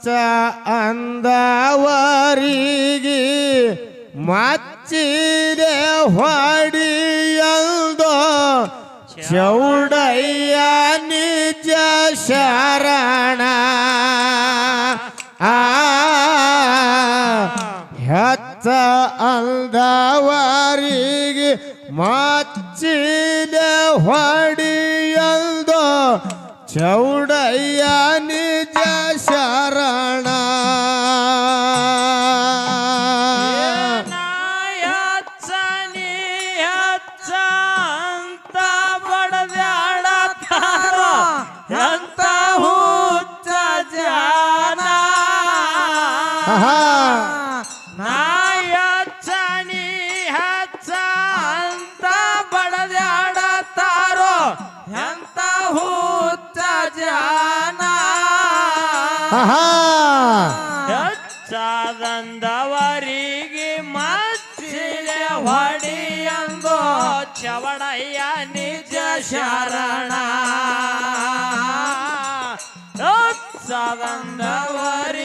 ಮಚ್ಚ ಅಂದವರಿಗೆ ಮಚ್ಚಿದೆ ಹೊಡಿಯಲ್ದೋ? ಚೌಡಯ್ಯ ನಿಜ ಶರಣ. ಆ ಹೆಚ್ಚ ಅಲ್ದವರಿಗೆ ಮಚ್ಚಿದೆ ಹೊಡಿಯಲ್ದೋ? ಚೌಡಯ್ಯ ನಿ ಜಾನಾ. ಹೆಚ್ಚಾದಂದವರಿಗೆ ಮಚ್ಚಿಲೆ ಹೊಡಿಯಂದು ಚವಡಯ್ಯ ನಿಜ ಶರಣ. ಹೆಚ್ಚಾದಂದವರಿ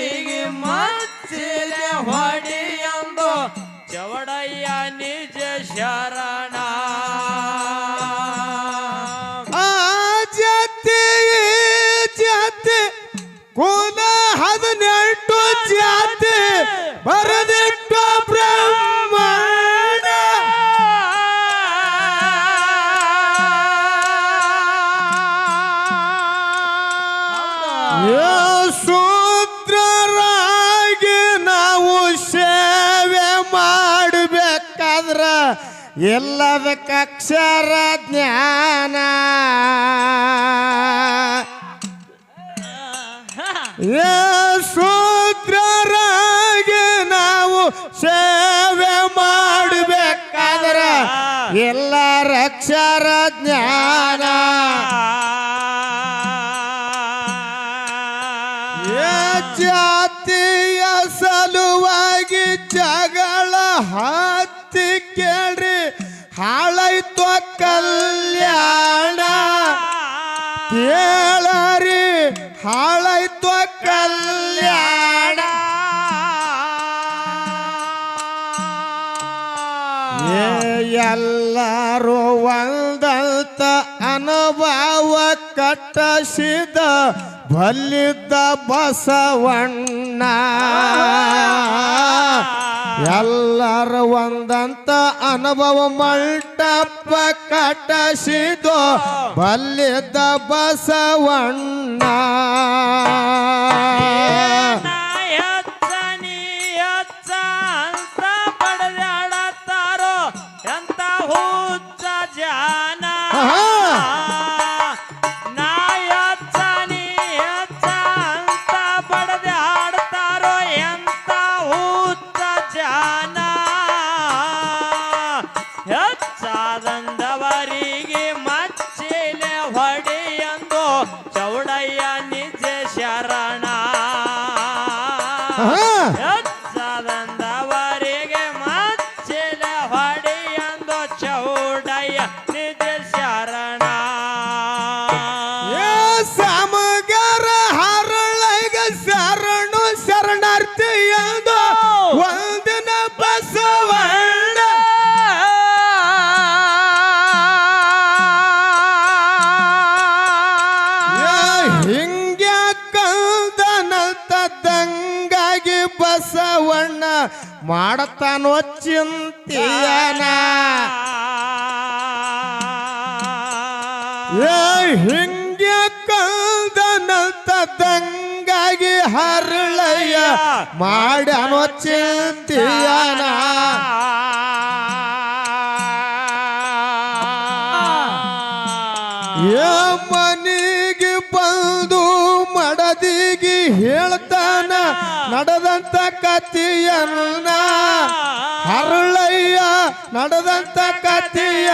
ಎಲ್ಲದಕ್ಕ ಅಕ್ಷರ ಜ್ಞಾನ. ಸೂತ್ರರಾಗಿ ನಾವು ಸೇವೆ ಮಾಡಬೇಕಾದ್ರೆ ಎಲ್ಲರ ಅಕ್ಷರ ಜ್ಞಾನ. ಹಾಳಾಯ್ತು ಕಲ್ಯಾಣ. ಎಲ್ಲರೂ ಒಂದಂತ ಅನುಭವ ಕಟ್ಟಿಸಿದ ಬಲ್ಲಿದ್ದ ಬಸವಣ್ಣ. ಎಲ್ಲರ ಒಂದಂತ ಅನುಭವ ಮಂಟಪ ಕಟಸಿದೋ ಬಲ್ಲಿದ್ದ ಬಸವಣ್ಣ. ಹಾ. ಮಾಡತಾನೋ ಚಿಂತೆಯನ. ಹಿಂಗೆ ಕಂದನಂತ ದಂಗಾಗಿ ಹರಳಯ್ಯ ಮಾಡನೋ ಚಿಂತೆಯನ. ನಡೆದಂತ ಕತಿಯನ್ನ ಅರುಳಯ್ಯ, ನಡೆದಂತ ಕತಿಯ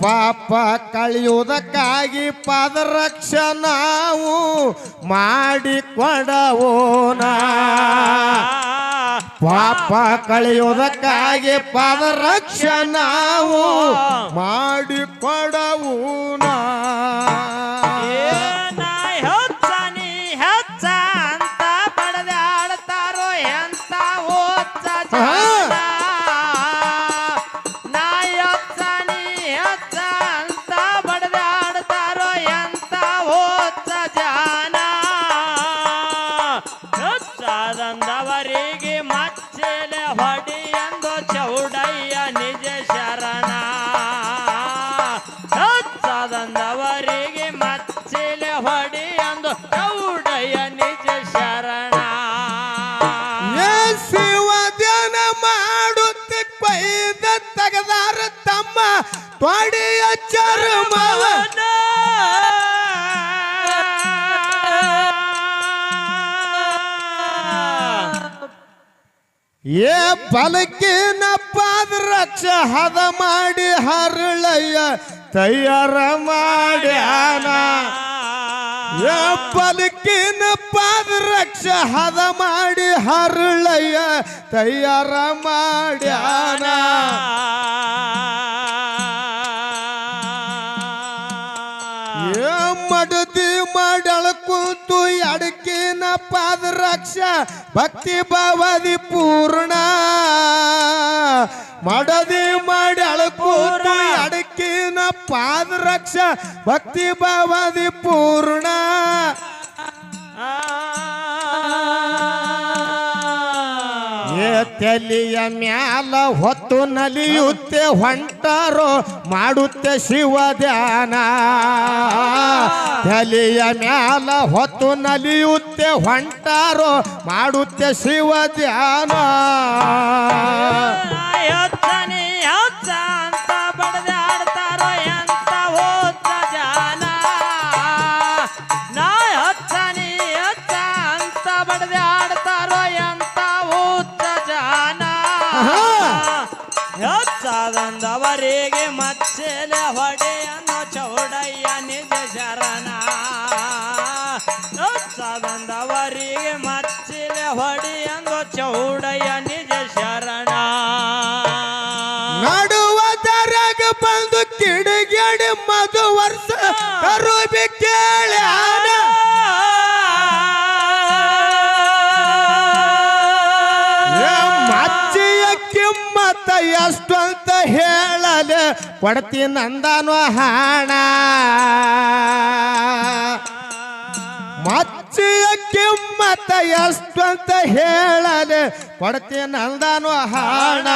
ಪಾಪ, ಕಳಿಯುವುದಕ್ಕಾಗಿ ಪಾದರಕ್ಷ ನಾವು ಮಾಡಿಕೊಡವೋನ ಪಾಪ, ಕಳೆಯುವುದಕ್ಕಾಗಿ ಪಾದರಕ್ಷ ನಾವು ಮಾಡಿ ತೊಡೆಯ ಚರ್ಮವ ಏ ಬಲಕಿನ ಪಾದರಕ್ಷ ಹದ ಮಾಡಿ ಹರಳಯ್ಯ ತಯಾರ ಮಾಡ್ಯಾನ ಏ ಬಲಕಿನ ಪಾದರಕ್ಷ ಹದ ಮಾಡಿ ಹರಳಯ್ಯ ತಯಾರ ಮಾಡ್ಯಾನ ಪಾದರಕ್ಷ ಭಕ್ತಿ ಭಾವದಿ ಪೂರ್ಣ ಮಡದಿ ಮಾಡಳ ಕೂತು ಅಡಕಿನ ಪಾದರಕ್ಷ ಭಕ್ತಿ ಭಾವದಿ ಪೂರ್ಣ ತಲಿಯ ಮ್ಯಾಲ ಹೊತ್ತು ನಲಿಯುತ್ತೆ, ಹೊಂಟರೋ ಮಾಡುತ್ತೆ ಶಿವ ಧ್ಯಾನ. ತಲಿಯ ಮ್ಯಾಲ ಹೊತ್ತು ನಲಿಯುತ್ತೆ, ಹೊಂಟರೋ ಮಾಡುತ್ತೆ ಶಿವ ಧ್ಯಾನ. ಅಂತ ಅಂತ ಬಡದಾಡ್ತಾರೋ ಎಂತ ಕೇಳ್ಯಾನ ಮಚ್ಚಿಯ ಕಿಮ್ಮತ್ತ ಎಷ್ಟು ಅಂತ ಹೇಳಲೆ ಕೊಡ್ತೀನಿ ನಂದನು ಹಣ. ಮಜ್ಜಿಯ ಕಿಮ್ಮತ್ತ ಎಷ್ಟು ಅಂತ ಹೇಳಲೆ ಕೊಡ್ತೀನಿ ನಂದನು ಹಣ.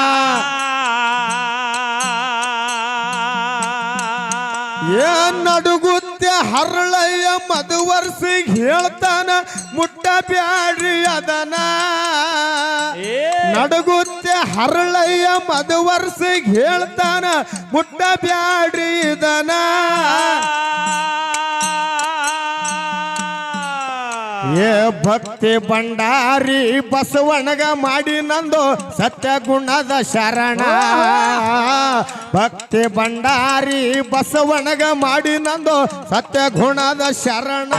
ಹರಳಯ್ಯ ಮದುವರ್ಸಿ ಹೇಳ್ತಾನ ಮುಟ್ಟ ಬ್ಯಾಡ್ರಿ ಅದನ. ನಡುಗುತ್ತೆ ಹರಳಯ್ಯ ಮದುವರ್ಸಿ ಹೇಳ್ತಾನ ಮುಟ್ಟ ಬ್ಯಾಡ್ರಿ ಇದನ. ಭಕ್ತಿ ಭಂಡಾರಿ ಬಸವಣಗ ಮಾಡಿ ನಂದು ಸತ್ಯ ಗುಣದ ಶರಣ. ಭಕ್ತಿ ಭಂಡಾರಿ ಬಸವಣಗ ಮಾಡಿ ನಂದು ಸತ್ಯ ಗುಣದ ಶರಣ.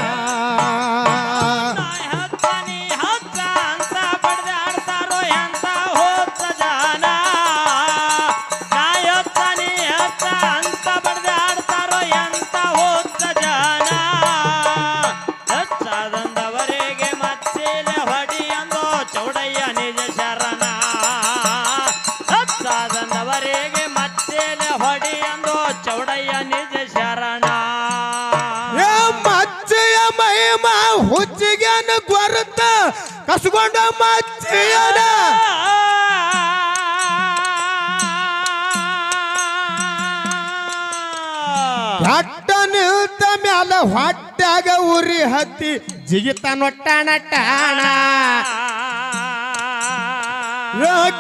ಕಸ್ಕೊಂಡ ಮಚ್ಚಿಯನ ಹಟ್ಟ ನಿಲ್ತ ಮ್ಯಾಲ ಹೊಟ್ಟಾಗ ಉರಿ ಹತ್ತಿ ಜಿಗಿತ ನೊಟ್ಟಾಣ ಟಾಣ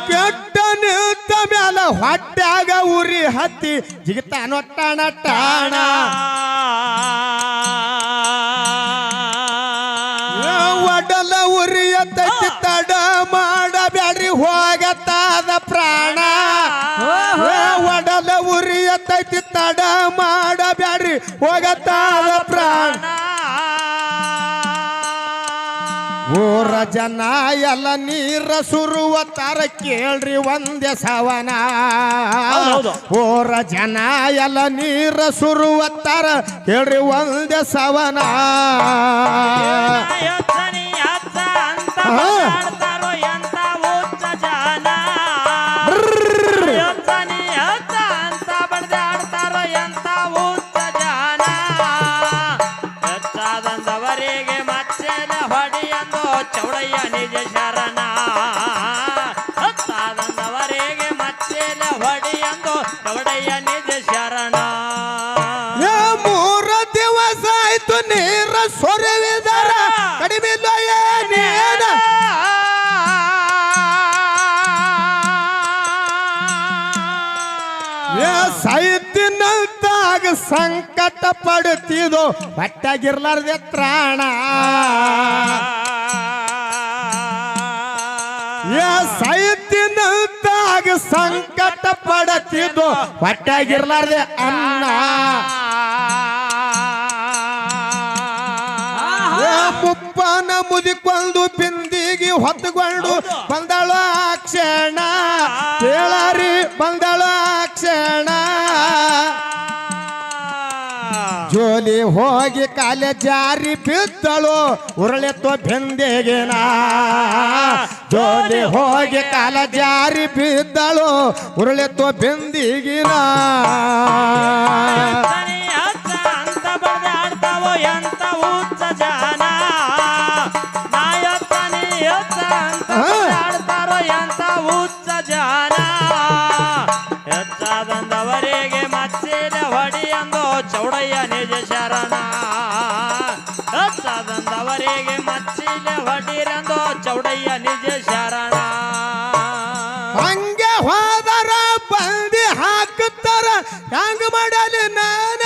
ಕೆಟ್ಟ ನಿಲ್ತ ಮ್ಯಾಲ ಹೊಟ್ಟಾಗ ಉರಿ ಹತ್ತಿ ಜಿಗಿತ ನೊಟ್ಟಾಣ ಟಾಣ ಹೋಗತ್ತಾದ ಪ್ರಾಣ. ಒಡದ ಒಡಲ ಉರಿಯತೈತಿ ತಡ ಮಾಡಬ್ಯಾಡ್ರಿ. ಹೋಗತ್ತಾದ ಪ್ರಾಣ. ಊರ ಜನ ಎಲ್ಲ ನೀರ ಸುರುವ ತರ ಕೇಳ್ರಿ ಒಂದೇ ಸವನ. ಓ ಊರ ಜನ ಎಲ್ಲ ನೀರ ಸುರುವ ತರ ಕೇಳ್ರಿ ಒಂದೇ ಸವನ. ಚೌಡಯ್ಯ ನಿಜ ಶರಣ. ಹೆಚ್ಚಾದಂದವರಿಗೆ ಹೊಡಿ ಎಂದು ಚೌಡಯ್ಯ ನಿಜ ಶರಣ. ಮೂರು ದಿವಸ ಆಯ್ತು ನೀರ ಸೊರವಿದರ. ಕಡಿಮೆ ಸೈತಿನಂತಾಗ ಸಂಕಟ ಪಡುತ್ತಿದ್ದು ಹೊಟ್ಟಾಗಿರ್ಲಾರ್ದೆ ತ್ರಾಣ. ಸೈತಿನಂತಾಗ ಸಂಕಟ ಪಡತಿದ್ದು ಹೊಟ್ಟಾಗಿರ್ಲಾರ್ದೆ ಅನ್ನ. ಮುಪ್ಪನ ಮುದಿಕೊಂಡು ಬಿಂದಿಗೆ ಹೊತ್ತುಕೊಂಡು ಬಂದಳ ಕ್ಷಣ ಕೇಳಾರಿ ಬಂದಳ ಕ್ಷಣ ಜೋಲಿ ಹೋಗಿ ಕಾಲೆ ಜಾರಿ ಬಿದ್ದಳು ಉರುಳೆತ್ತೋ ಬೆಂದೆಗೆನ ಜೋಲಿ ಹೋಗಿ ಕಾಲ ಜಾರಿ ಬಿದ್ದಳು ಉರುಳೆತ್ತೋ ಬೆಂದಿಗಿನ ಅಂತ ಜನ. ಚೌಡಯ್ಯ ನಿಜ ಶರಣ. ಹೆಚ್ಚಾದಂದವರಿಗೆ ಮಚ್ಚಿಗೆ ಹೊಡಿರಂದು ಚೌಡಯ್ಯ ನಿಜ ಶರಣ. ಹಂಗೆ ಹೋದರ ಬಂದಿ ಹಾಕುತ್ತಾರ ಹಂಗ ಮಾಡಲಿ ನಾನ?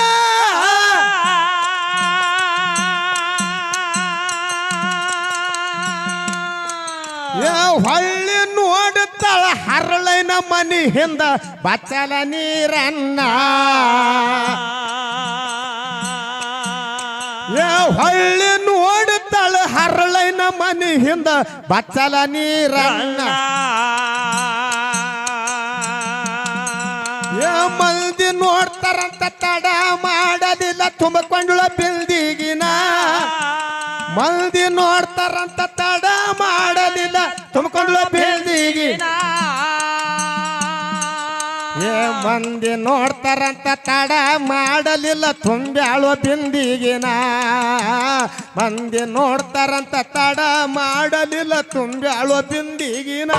ಹೊಳ್ಳಿ ನೋಡುತ್ತಾಳ ಹರಳಿನ ಮನಿ ಹಿಂದ, ಬಚ್ಚಲ ನೀರನ್ನ. ಹೊಳ್ಳಿ ನೋಡುತ್ತಾಳ ಹರಳೈನ ಮನೆ ಹಿಂದ. ಬಚ್ಚಲ ನೀರಣ್ಣ. ಏ ಮಂದಿ ನೋಡ್ತಾರಂತ ತಡ ಮಾಡಲಿಲ್ಲ ತುಂಬಿಕೊಂಡುಳ ಬಿಲ್ದಿಗಿನ. ಮಂದಿ ನೋಡ್ತಾರಂತ ಮಂದಿ ನೋಡ್ತಾರಂತ ತಡ ಮಾಡಲಿಲ್ಲ ತುಂಬ್ಯಾಳೋ ಬಿಂದಿಗಿನ ಮಂದಿ ನೋಡ್ತಾರಂತ ತಡ ಮಾಡಲಿಲ್ಲ ತುಂಬ್ಯಾಳೋ ಬಿಂದಿಗಿನ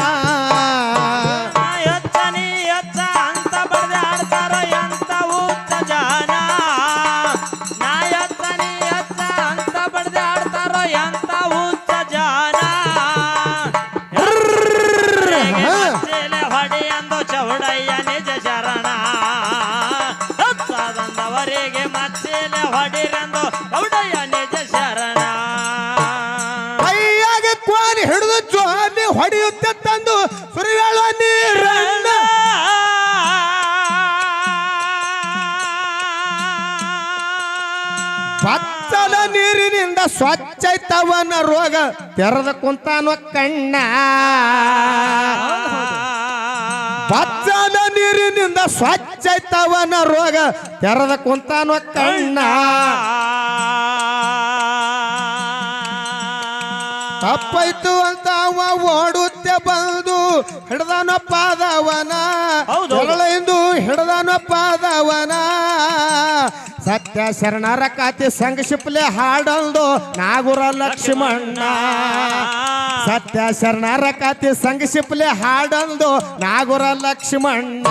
ಅಂತ ಅಂತ ಬಡ್ದಾಡ್ತಾರೋ ಹಚ್ಚಾದಂದವರಿಗೆ ಮಚ್ಚೆಲೆ ಹೊಡಿರಂದು ಗೌಡಯ್ಯ ನಿಜ ಶರಣ. ಕೈಯಾಗ ಕೋರಿ ಹಿಡಿದು ಜೋಲಿ ಹೊಡೆಯುತ್ತೆ ತಂದು ಸುರಿಯಾಳೋ ನೀರನ್ನ ಬಚ್ಚಲ ನೀರಿನಿಂದ ಸ್ವಚ್ಛ ಐತವನ ರೋಗ ತೆರೆದ ಕುಂತಾನೋ ಕಣ್ಣ. ಬಚ್ಚಲ ನೀರಿನಿಂದ ಸ್ವಚ್ಛ ಐತವನ ರೋಗ. ತೆರದ ಕುಂತಾನೋ ಕಣ್ಣ. ತಪ್ಪಾಯ್ತು ಅಂತ ಅವ ಓಡುತ್ತೆ ಬಂದು ಹಿಡ್ದಾನ ಪಾದವನ. ಹೌದು. ಎಂದು ಹಿಡ್ದಾನ ಪಾದವನ. ಸತ್ಯ ಶರಣರ ಕಾತಿ ಸಂಘ ಹಾಡಲ್ದು ನಾಗುರ ಲಕ್ಷ್ಮಣ್ಣ. ಸತ್ಯ ಶರಣರ ಕಾತಿ ಸಂಘ ಹಾಡಲ್ದು ನಾಗುರ ಲಕ್ಷ್ಮಣ್ಣ.